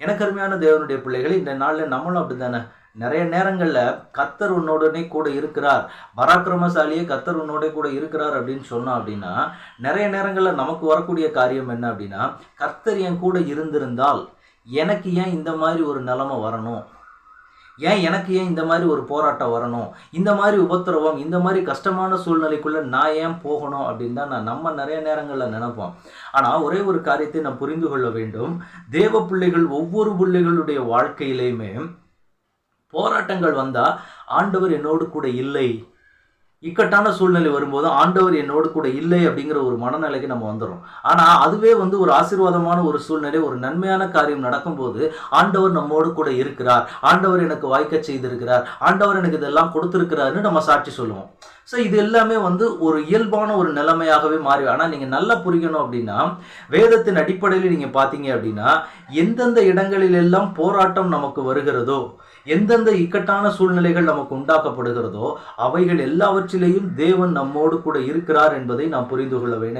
எனக்கு அருமையான தேவனுடைய பிள்ளைகள் இந்த நாளில் நம்மளும் அப்படி தானே நிறைய நேரங்களில் கத்தர் உன்னோடனே கூட இருக்கிறார். பராக்கிரமசாலியே கத்தர் உன்னோட கூட இருக்கிறார் அப்படின்னு சொன்னோம் அப்படின்னா நிறைய நேரங்களில் நமக்கு வரக்கூடிய காரியம் என்ன அப்படின்னா கர்த்தர் என் கூட இருந்திருந்தால் எனக்கு ஏன் இந்த மாதிரி ஒரு நிலமை வரணும்? ஏன் எனக்கு ஏன் இந்த மாதிரி ஒரு போராட்டம் வரணும்? இந்த மாதிரி உபத்திரவம் இந்த மாதிரி கஷ்டமான சூழ்நிலைக்குள்ள நான் ஏன் போகணும் அப்படின்னு தான் நான் நம்ம நிறைய நேரங்களில் நினைப்போம். ஆனால் ஒரே ஒரு காரியத்தை நான் புரிந்து கொள்ள வேண்டும். தேவ பிள்ளைகள் ஒவ்வொரு பிள்ளைகளுடைய வாழ்க்கையிலையுமே போராட்டங்கள் வந்தால் ஆண்டவர் என்னோடு கூட இல்லை. இக்கட்டான சூழ்நிலை வரும்போது ஆண்டவர் என்னோடு கூட இல்லை அப்படிங்கிற ஒரு மனநிலைக்கு நம்ம வந்துடும் ஆனால் அதுவே வந்து ஒரு ஆசீர்வாதமான ஒரு சூழ்நிலை ஒரு நன்மையான காரியம் நடக்கும்போது ஆண்டவர் நம்மோடு கூட இருக்கிறார். ஆண்டவர் எனக்கு வாய்க்க செய்திருக்கிறார். ஆண்டவர் எனக்கு இதெல்லாம் கொடுத்துருக்கிறாருன்னு நம்ம சாட்சி சொல்லுவோம். ஸோ இது எல்லாமே வந்து ஒரு இயல்பான ஒரு நிலைமையாகவே மாறி ஆனால் நீங்கள் நல்லா புரியணும் அப்படின்னா வேதத்தின் அடிப்படையில் நீங்கள் பார்த்தீங்க அப்படின்னா எந்தெந்த இடங்களில் எல்லாம் போராட்டம் நமக்கு வருகிறதோ எந்தெந்த இக்கட்டான சூழ்நிலைகள் நமக்கு உண்டாக்கப்படுகிறதோ அவைகள் எல்லாவற்றிலேயும் தேவன் நம்மோடு கூட இருக்கிறார் என்பதை நாம் புரிந்து கொள்ள வேண்டும்